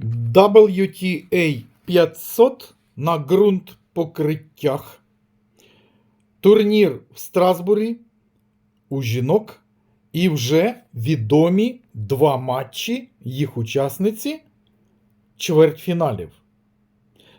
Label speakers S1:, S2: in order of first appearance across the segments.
S1: WTA 500 на ґрунт покриттях. Турнір в Страсбурі у жінок. І вже відомі два матчі їх учасниці чвертьфіналів.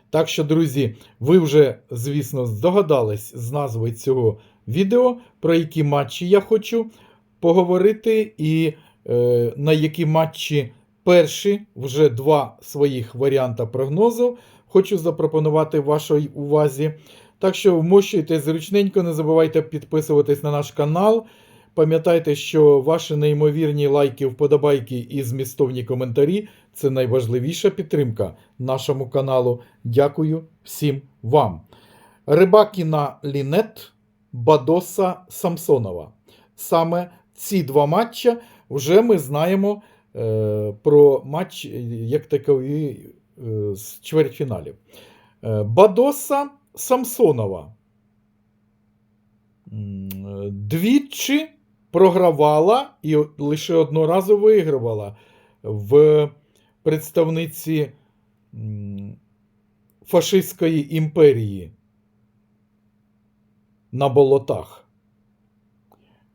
S1: Так що, друзі, ви вже, звісно, здогадались з назви цього відео, про які матчі я хочу поговорити, і е, на які матчі перші вже два своїх варіанта прогнозу хочу запропонувати вашій увазі. Так що вмощуйте зручненько, не забувайте підписуватись на наш канал. Пам'ятайте, що ваші неймовірні лайки, вподобайки і змістовні коментарі це найважливіша підтримка нашому каналу. Дякую всім вам. Рибакіна Лінет, Бадоса Самсонова. Саме ці два матча вже ми знаємо про матч е, як такові е, з чвертьфіналів. Е, Бадоса Самсонова. Е, Двічі програвала і лише одного разу вигравала в представниці фашистської імперії на болотах.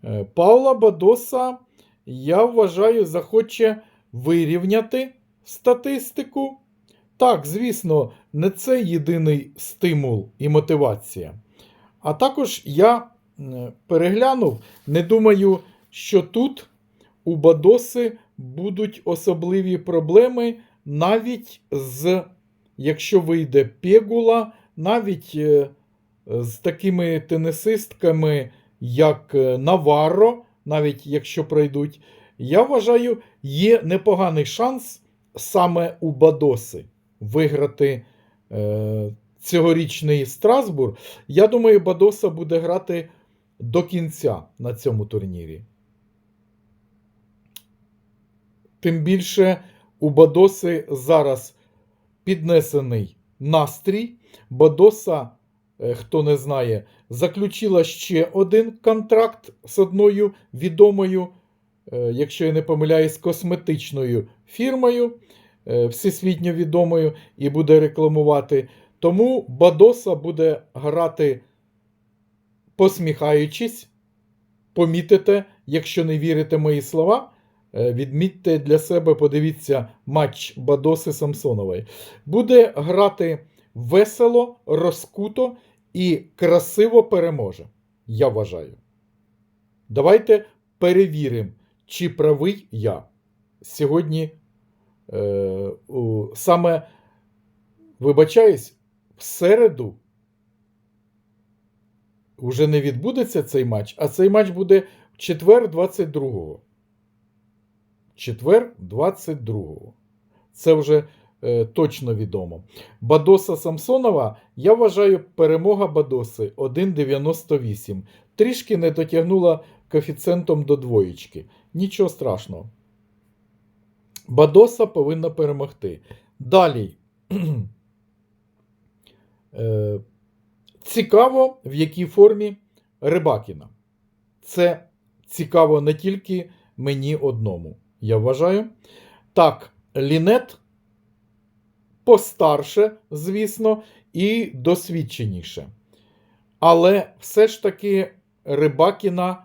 S1: Е, Паула Бадоса, я вважаю, захоче вирівняти статистику. Так, звісно, не це єдиний стимул і мотивація. А також я переглянув, не думаю, що тут у Бадоси будуть особливі проблеми навіть з, якщо вийде Пегула, навіть е, з такими тенісистками, як е, Наварро, навіть якщо пройдуть, я вважаю, є непоганий шанс саме у Бадоси виграти е, цьогорічний Страсбур. Я думаю, Бадоса буде грати до кінця на цьому турнірі. Тим більше у Бадоси зараз піднесений настрій. Бадоса, хто не знає, заключила ще один контракт з одною відомою, е, якщо я не помиляюсь, косметичною фірмою, е, всесвітньо відомою, і буде рекламувати. Тому Бадоса буде грати посміхаючись. Помітите, якщо не вірите мої слова, е, відмітьте для себе, подивіться матч Бадоси Самсонової. Буде грати весело, розкуто і красиво переможе. Я вважаю. Давайте перевіримо, чи правий я. Сьогодні е, у, саме, вибачаюсь, в середу вже не відбудеться цей матч, а цей матч буде в четвер 22-го. Четвер 22-го. Це вже точно відомо. Бадоса Самсонова, я вважаю, перемога Бадоси 1,98. Трішки не дотягнула коефіцієнтом до двоєчки. Нічого страшного. Бадоса повинна перемогти. Далі. Е, Цікаво, в якій формі Рибакіна. Це цікаво не тільки мені одному, я вважаю. Так, Лінет постарше, звісно, і досвідченіше. Але все ж таки Рибакіна,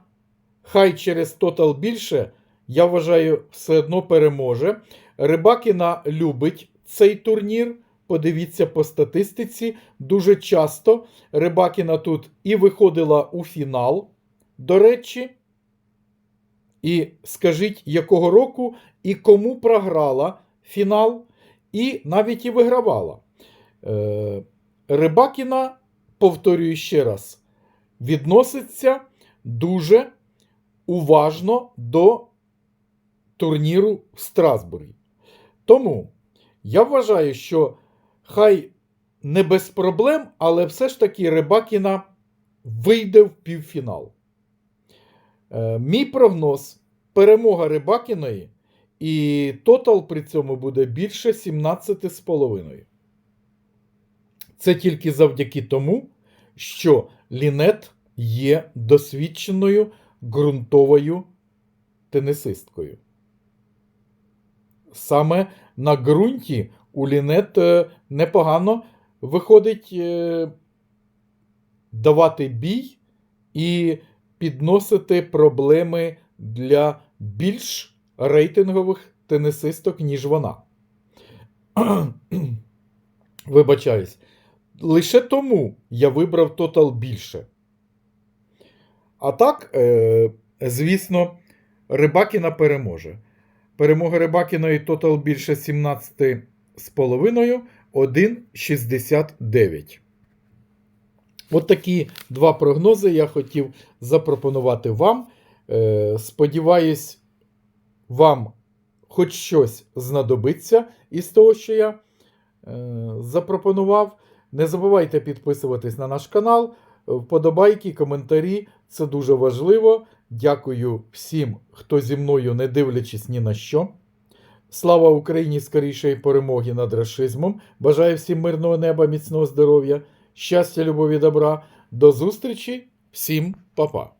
S1: хай через тотал більше, я вважаю, все одно переможе. Рибакіна любить цей турнір. Подивіться по статистиці, дуже часто Рибакіна тут і виходила у фінал, до речі. І скажіть, якого року і кому програла фінал, і навіть і вигравала. Е, Рибакіна, повторюю ще раз, відноситься дуже уважно до турніру в Страсбургі. Тому я вважаю, що хай не без проблем, але все ж таки Рибакіна вийде в півфінал. Е, мій прогноз перемога Рибакіної, і тотал при цьому буде більше 17,5. Це тільки завдяки тому, що Лінет є досвідченою ґрунтовою тенісисткою. Саме на ґрунті у Лінет е, непогано виходить е, давати бій і підносити проблеми для більш рейтингових тенісисток, ніж вона. Вибачаюсь. Лише тому я вибрав тотал більше. А так, е, звісно, Рибакіна переможе. Перемога Рибакіної тотал більше 17,5, 1,69. От такі два прогнози я хотів запропонувати вам. Е, сподіваюсь, вам хоч щось знадобиться із того, що я е, запропонував. Не забувайте підписуватись на наш канал, вподобайки, коментарі. Це дуже важливо. Дякую всім, хто зі мною, не дивлячись ні на що. Слава Україні! Скорішої перемоги над рашизмом. Бажаю всім мирного неба, міцного здоров'я, щастя, любові, добра. До зустрічі, всім па-па!